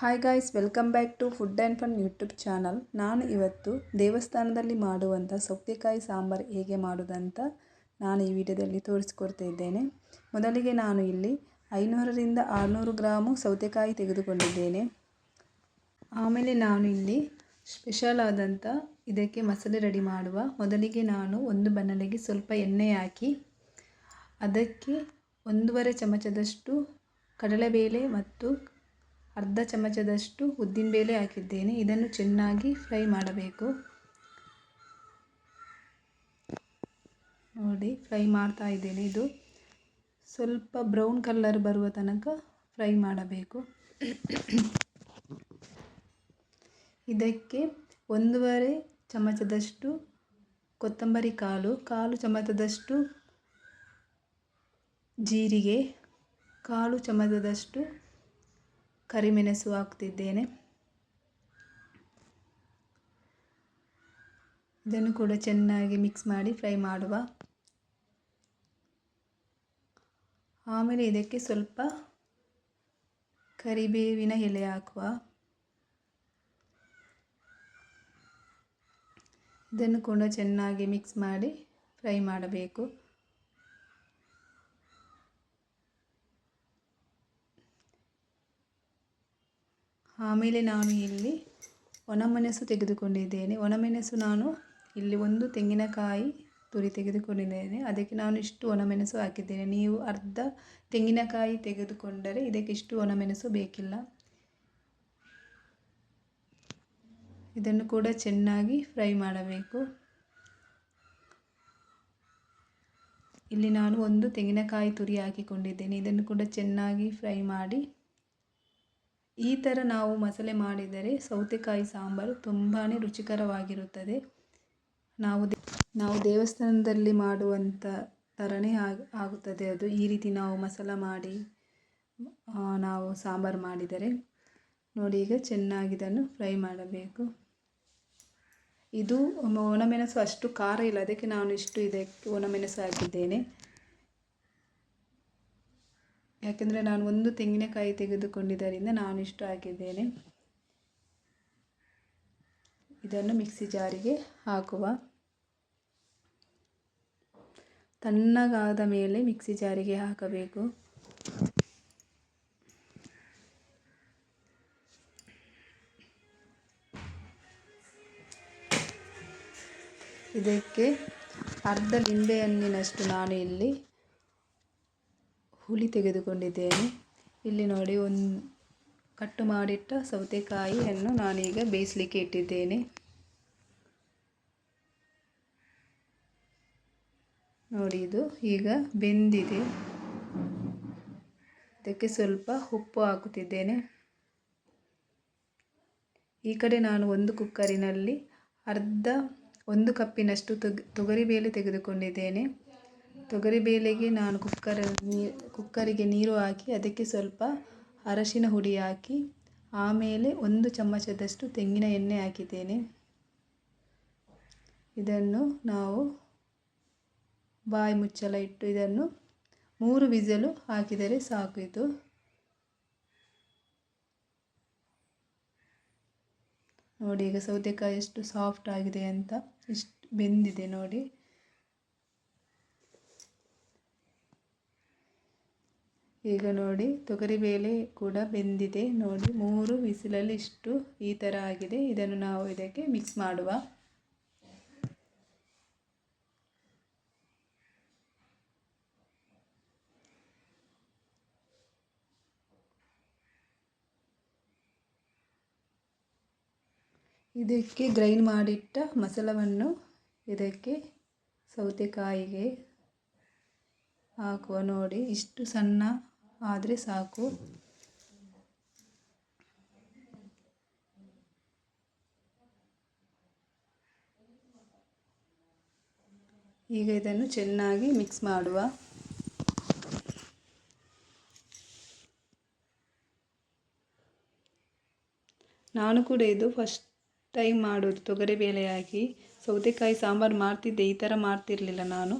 Hi guys welcome back to food and fun YouTube channel ನಾನು ಇವತ್ತು ದೇವಸ್ಥಾನದಲ್ಲಿ ಮಾಡುವಂಥ ಸೌತೆಕಾಯಿ ಸಾಂಬಾರು ಹೇಗೆ ಮಾಡೋದಂತ ನಾನು ಈ ವಿಡಿಯೋದಲ್ಲಿ ತೋರಿಸ್ಕೊಡ್ತಾ ಇದ್ದೇನೆ. ಮೊದಲಿಗೆ ನಾನು ಇಲ್ಲಿ ಐನೂರರಿಂದ ಆರುನೂರು ಗ್ರಾಮು ಸೌತೆಕಾಯಿ ತೆಗೆದುಕೊಂಡಿದ್ದೇನೆ. ಆಮೇಲೆ ನಾನು ಇಲ್ಲಿ ಸ್ಪೆಷಲ್ ಆದಂಥ ಇದಕ್ಕೆ ಮಸಾಲೆ ರೆಡಿ ಮಾಡುವ. ಮೊದಲಿಗೆ ನಾನು ಒಂದು ಬನ್ನಲೆಗೆ ಸ್ವಲ್ಪ ಎಣ್ಣೆ ಹಾಕಿ, ಅದಕ್ಕೆ ಒಂದೂವರೆ ಚಮಚದಷ್ಟು ಕಡಲೆಬೇಳೆ ಮತ್ತು ಅರ್ಧ ಚಮಚದಷ್ಟು ಉದ್ದಿನಬೇಳೆ ಹಾಕಿದ್ದೇನೆ. ಇದನ್ನು ಚೆನ್ನಾಗಿ ಫ್ರೈ ಮಾಡಬೇಕು. ನೋಡಿ, ಫ್ರೈ ಮಾಡ್ತಾ ಇದ್ದೇನೆ ಇದು. ಸ್ವಲ್ಪ ಬ್ರೌನ್ ಕಲರ್ ಬರುವ ತನಕ ಫ್ರೈ ಮಾಡಬೇಕು. ಇದಕ್ಕೆ ಒಂದೂವರೆ ಚಮಚದಷ್ಟು ಕೊತ್ತಂಬರಿ ಕಾಳು, ಕಾಲು ಚಮಚದಷ್ಟು ಜೀರಿಗೆ, ಕಾಲು ಚಮಚದಷ್ಟು ಕರಿಮೆಣಸು ಹಾಕ್ತಿದ್ದೇನೆ. ಇದನ್ನು ಕೂಡ ಚೆನ್ನಾಗಿ ಮಿಕ್ಸ್ ಮಾಡಿ ಫ್ರೈ ಮಾಡುವ. ಆಮೇಲೆ ಇದಕ್ಕೆ ಸ್ವಲ್ಪ ಕರಿಬೇವಿನ ಎಲೆ ಹಾಕುವ. ಇದನ್ನು ಕೂಡ ಚೆನ್ನಾಗಿ ಮಿಕ್ಸ್ ಮಾಡಿ ಫ್ರೈ ಮಾಡಬೇಕು. ಆಮೇಲೆ ನಾನು ಇಲ್ಲಿ ಒಣಮೆಣಸು ತೆಗೆದುಕೊಂಡಿದ್ದೇನೆ. ಒಣಮೆಣಸು ನಾನು ಇಲ್ಲಿ ಒಂದು ತೆಂಗಿನಕಾಯಿ ತುರಿ ತೆಗೆದುಕೊಂಡಿದ್ದೇನೆ. ಅದಕ್ಕೆ ನಾನು ಇಷ್ಟು ಒಣಮೆಣಸು ಹಾಕಿದ್ದೇನೆ. ನೀವು ಅರ್ಧ ತೆಂಗಿನಕಾಯಿ ತೆಗೆದುಕೊಂಡರೆ ಇದಕ್ಕೆ ಇಷ್ಟು ಒಣಮೆಣಸು ಬೇಕಿಲ್ಲ. ಇದನ್ನು ಕೂಡ ಚೆನ್ನಾಗಿ ಫ್ರೈ ಮಾಡಬೇಕು. ಇಲ್ಲಿ ನಾನು ಒಂದು ತೆಂಗಿನಕಾಯಿ ತುರಿ ಹಾಕಿಕೊಂಡಿದ್ದೇನೆ. ಇದನ್ನು ಕೂಡ ಚೆನ್ನಾಗಿ ಫ್ರೈ ಮಾಡಿ ಈ ಥರ ನಾವು ಮಸಾಲೆ ಮಾಡಿದರೆ ಸೌತೆಕಾಯಿ ಸಾಂಬಾರು ತುಂಬಾ ರುಚಿಕರವಾಗಿರುತ್ತದೆ. ನಾವು ನಾವು ದೇವಸ್ಥಾನದಲ್ಲಿ ಮಾಡುವಂಥ ಥರನೇ ಆಗ, ಆಗುತ್ತದೆ ಅದು. ಈ ರೀತಿ ನಾವು ಮಸಾಲ ಮಾಡಿ ನಾವು ಸಾಂಬಾರು ಮಾಡಿದರೆ. ನೋಡಿ, ಈಗ ಚೆನ್ನಾಗಿ ಇದನ್ನು ಫ್ರೈ ಮಾಡಬೇಕು. ಇದು ಒಣಮೆಣಸು ಅಷ್ಟು ಖಾರ ಇಲ್ಲ. ಅದಕ್ಕೆ ನಾನು ಇಷ್ಟು ಇದಕ್ಕೆ ಒಣಮೆಣಸು ಹಾಕಿದ್ದೇನೆ. ಯಾಕೆಂದರೆ ನಾನು ಒಂದು ತೆಂಗಿನಕಾಯಿ ತೆಗೆದುಕೊಂಡಿದ್ದರಿಂದ ನಾನು ಇಷ್ಟು ಹಾಕಿದ್ದೇನೆ. ಇದನ್ನು ಮಿಕ್ಸಿ ಜಾರಿಗೆ ಹಾಕುವ. ತಣ್ಣಗಾದ ಮೇಲೆ ಮಿಕ್ಸಿ ಜಾರಿಗೆ ಹಾಕಬೇಕು. ಇದಕ್ಕೆ ಅರ್ಧ ನಿಂಬೆಹಣ್ಣಿನಷ್ಟು ನಾನು ಇಲ್ಲಿ ಹುಳಿ ತೆಗೆದುಕೊಂಡಿದ್ದೇನೆ. ಇಲ್ಲಿ ನೋಡಿ, ಒಂದು ಕಟ್ಟು ಮಾಡಿಟ್ಟ ಸೌತೆಕಾಯಿಯನ್ನು ನಾನೀಗ ಬೇಯಿಸಲಿಕ್ಕೆ ಇಟ್ಟಿದ್ದೇನೆ. ನೋಡಿ, ಇದು ಈಗ ಬೆಂದಿದೆ. ಇದಕ್ಕೆ ಸ್ವಲ್ಪ ಉಪ್ಪು ಹಾಕುತ್ತಿದ್ದೇನೆ. ಈ ಕಡೆ ನಾನು ಒಂದು ಕುಕ್ಕರಿನಲ್ಲಿ ಅರ್ಧ, ಒಂದು ಕಪ್ಪಿನಷ್ಟು ತೊಗರಿಬೇಳೆ ತೆಗೆದುಕೊಂಡಿದ್ದೇನೆ. ತೊಗರಿಬೇಳೆಗೆ ನಾನು ಕುಕ್ಕರ್ ನೀರು ಕುಕ್ಕರಿಗೆ ನೀರು ಹಾಕಿ, ಅದಕ್ಕೆ ಸ್ವಲ್ಪ ಅರಶಿನ ಹುಡಿ ಹಾಕಿ, ಆಮೇಲೆ ಒಂದು ಚಮಚದಷ್ಟು ತೆಂಗಿನ ಎಣ್ಣೆ ಹಾಕಿದ್ದೇನೆ. ಇದನ್ನು ನಾವು ಬಾಯಿ ಮುಚ್ಚಲ ಇಟ್ಟು ಇದನ್ನು ಮೂರು ವಿಸಲು ಹಾಕಿದರೆ ಸಾಕು ಇದು ನೋಡಿ, ಈಗ ಸೌತೆಕಾಯಿ ಎಷ್ಟು ಸಾಫ್ಟ್ ಆಗಿದೆ ಅಂತ, ಇಷ್ಟು ಬೆಂದಿದೆ ನೋಡಿ. ಈಗ ನೋಡಿ ತೊಗರಿಬೇಳೆ ಕೂಡ ಬೆಂದಿದೆ. ನೋಡಿ, ಮೂರು ಬಿಸಿಲಲ್ಲಿ ಇಷ್ಟು ಈ ಥರ ಆಗಿದೆ. ಇದನ್ನು ನಾವು ಇದಕ್ಕೆ ಮಿಕ್ಸ್ ಮಾಡುವ. ಇದಕ್ಕೆ ಗ್ರೈಂಡ್ ಮಾಡಿಟ್ಟ ಮಸಾಲವನ್ನು ಇದಕ್ಕೆ ಸೌತೆಕಾಯಿಗೆ ಹಾಕುವ. ನೋಡಿ, ಇಷ್ಟು ಸಣ್ಣ ಆದರೆ ಸಾಕು. ಈಗ ಇದನ್ನು ಚೆನ್ನಾಗಿ ಮಿಕ್ಸ್ ಮಾಡುವ. ನಾನು ಕೂಡ ಇದು ಫಸ್ಟ್ ಟೈಮ್ ಮಾಡೋದು ತೊಗರಿಬೇಳೆ ಹಾಕಿ ಸೌತೆಕಾಯಿ ಸಾಂಬಾರು ಮಾಡ್ತಿದ್ದೆ, ಈ ಥರ ಮಾಡ್ತಿರಲಿಲ್ಲ ನಾನು.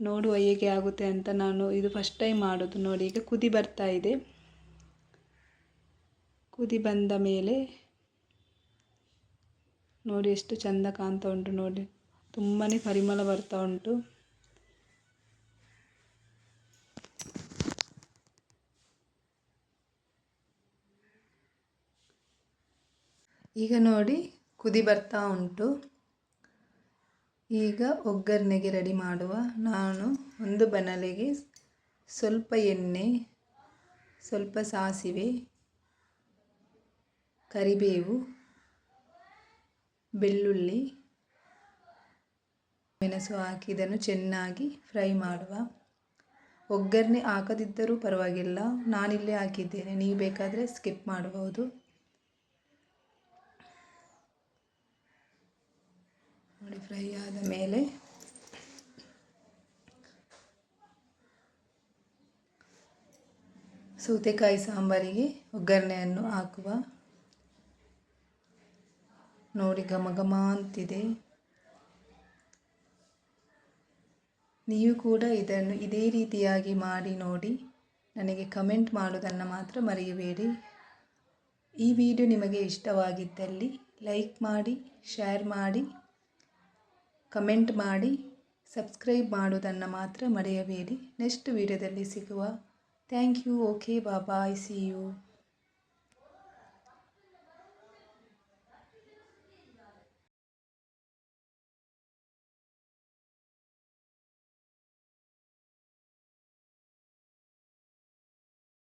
ನೋಡುವ ಹೇಗೆ ಆಗುತ್ತೆ ಅಂತ ನಾನು ಇದು ಫಸ್ಟ್ ಟೈಮ್ ಮಾಡೋದು. ನೋಡಿ, ಈಗ ಕುದಿ ಬರ್ತಾ ಇದೆ. ಕುದಿ ಬಂದ ಮೇಲೆ ನೋಡಿ ಎಷ್ಟು ಚಂದ ಕಾಣ್ತಾ ಉಂಟು ನೋಡಿ. ತುಂಬಾ ಪರಿಮಳ ಬರ್ತಾ ಉಂಟು. ಈಗ ನೋಡಿ ಕುದಿ ಬರ್ತಾ ಉಂಟು. ಈಗ ಒಗ್ಗರಣೆಗೆ ರೆಡಿ ಮಾಡುವ ನಾನು ಒಂದು ಬನಲೆಗೆ ಸ್ವಲ್ಪ ಎಣ್ಣೆ, ಸ್ವಲ್ಪ ಸಾಸಿವೆ, ಕರಿಬೇವು, ಬೆಳ್ಳುಳ್ಳಿ, ಮೆಣಸು ಹಾಕಿ ಇದನ್ನು ಚೆನ್ನಾಗಿ ಫ್ರೈ ಮಾಡುವ. ಒಗ್ಗರಣೆ ಹಾಕದಿದ್ದರೂ ಪರವಾಗಿಲ್ಲ. ನಾನಿಲ್ಲೇ ಹಾಕಿದ್ದೇನೆ. ನೀವು ಬೇಕಾದರೆ ಸ್ಕಿಪ್ ಮಾಡಬಹುದು ನೋಡಿ ಫ್ರೈ ಆದ ಮೇಲೆ ಸೌತೆಕಾಯಿ ಸಾಂಬಾರಿಗೆ ಒಗ್ಗರಣೆಯನ್ನು ಹಾಕುವ ನೋಡಿ ಘಮ ಘಮ ಅಂತಿದೆ. ನೀವು ಕೂಡ ಇದನ್ನು ಇದೇ ರೀತಿಯಾಗಿ ಮಾಡಿ ನೋಡಿ. ನನಗೆ ಕಮೆಂಟ್ ಮಾಡುವುದನ್ನು ಮಾತ್ರ ಮರೆಯಬೇಡಿ. ಈ ವಿಡಿಯೋ ನಿಮಗೆ ಇಷ್ಟವಾಗಿದ್ದಲ್ಲಿ ಲೈಕ್ ಮಾಡಿ, ಶೇರ್ ಮಾಡಿ. ಕಮೆಂಟ್ ಮಾಡಿ, ಸಬ್ಸ್ಕ್ರೈಬ್ ಮಾಡೋದನ್ನು ಮಾತ್ರ ಮರೆಯಬೇಡಿ. ನೆಕ್ಸ್ಟ್ ವಿಡಿಯೋದಲ್ಲಿ ಸಿಗುವ thank you, okay bye, see you.